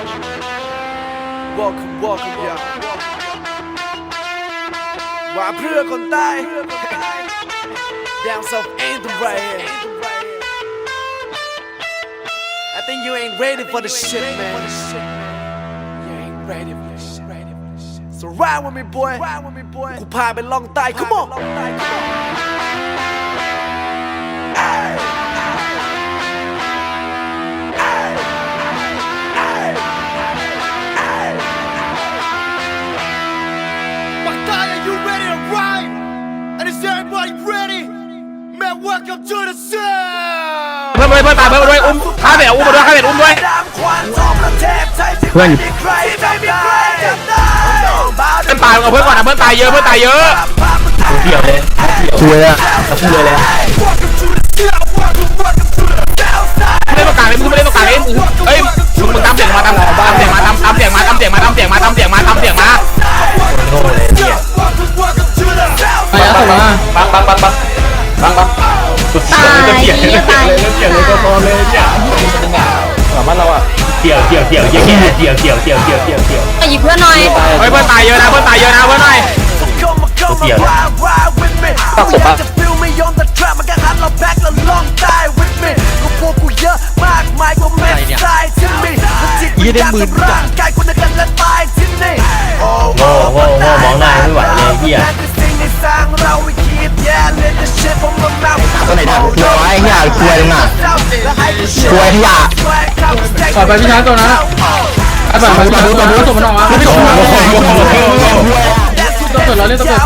Welcome, welcome, y'all. Why pure con tay? Down south the right here. I think you ain't ready for the shit, man. You ain't ready for the shit. So ride with me, boy. Ride with me, boy. Kupai belong tay. Come on. เพื่อนเพื่อนเพื่อนตายเพื่อนด้วยอุ้มข้าเบียอุ้มมาด้วยข้าเบียอุ้มด้วยเพื่อนอยู่ใครจำได้เพื่อนตายเอาเพื่อนก่อนนะเพื่อนตายเยอะเพื่อนตายเยอะเกี่ยวเลยคุยอะแล้วพูดเลยเลยไม่ได้ต้องการเลยมึงไม่ได้ต้องการเลยมึงเฮ้ยมึงมึงตามเสียงมาตามตามเสียงมาตามตามเสียงมาตามเสียงมาตามเสียงมาตามเสียงมาตามเสียงมาโง่เลยเนี่ยไปแล้วส่งมาปังปังปังปังปังปัง สุดเสียเลยก็เกี่ยวเลยก็เกี่ยวเลยก็พอเลยเนี่ยสามารถเราอะเกี่ยวเกี่ยวเกี่ยวเกี่ยวเกี่ยวเกี่ยวเกี่ยวเกี่ยวเกี่ยวเกี่ยวไปหยิบเพื่อนหน่อยเฮ้ยเพื่อนตายเยอะนะเพื่อนตายเยอะนะเพื่อนหน่อยเกี่ยวตักศพปะฟิลไม่ยอมแต่ทรัมันก็หันเราแบ็คแล้วลองตาย with me ก็พวกกูเยอะมากมายกว่าเดทรายที่มีจิตวิญญาณกับร่างกายกูนักกันและตายที่นี่โง่โง่โง่มองหน้าไม่ไหวเลยเหี้ย ตัวไหนด่ากูคือไอ้เหี้ยคุยน่ะคุยขยะปล่อยไปพี่ช้างตัวนั้นไอ้ปล่อยไปปล่อยปล่อยปล่อยส่งมันออกมาไม่ส่งมาต้องเปิดแล้วเล่นต้องเปิด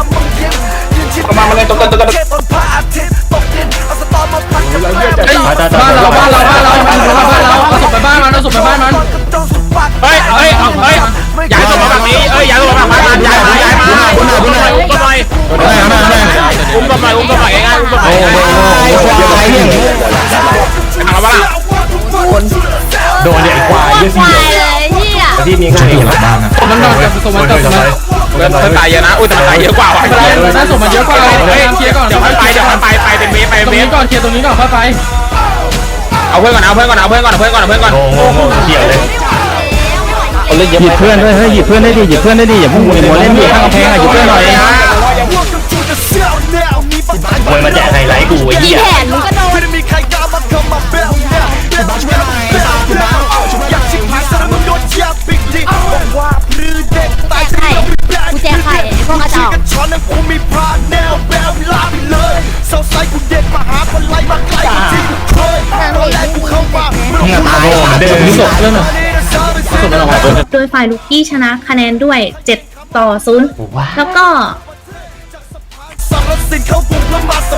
มามาเลยตกกันตกกันตกพระอาทิตย์ตกดินเอาสตอมมาพันกันไปเฮ้ยบ้านเราบ้านเรา โดนเด็กควายเยอะควาสิยเลยเฮียที่มีง่ายหลับบ้านนะส่งมันหน่อยส่งมันส่งมันเพื่อนเพื่อนตายเยอะนะอุ้ยแต่มันตายเยอะกว่าว่ะไม่เป็นไรน่าส่งมันเยอะกว่าเฮ้ยเคลียร์ก่อนเดี๋ยวมันไปเดี๋ยวมันไปไปเป็นเมตรไปตรงเมนี้ตรก่อนเคลียร์ตรงนี้ก่อนค่อยไปเอาเพื่อนก่อนเอาเพื่อนก่อนเอาเพื่อนก่อนเอาเพื่อนก่อนเอาเพื่อนก่อนโง่โง่โง่เกี่ยวเลยหยิบเพื่อนด้วยเฮ้ยหยิบเพื่อนได้ดิหยิบเพื่อนได้ดิอย่าพุ่งมัวมัวเล่นดิข้างกำแพงอะหยิบเพื่อนหน่อยม ไอ้พวกันช้อนนั้นกูมีพระแนวแบลลาไปเลยเซาไซกูเด็กมหาคนไล่มาไกลกว่าที่กูเคยตอนแรกกูเข้ามาไมึงมึงตายเดินส่งเพื่องหน่อยส่งมันออกมาโดยฝ่ายลูกี้ชนะคะแนนด้วย 7 ต่อ 0 แล้วก็สารสินเขาบุกแล้วมาส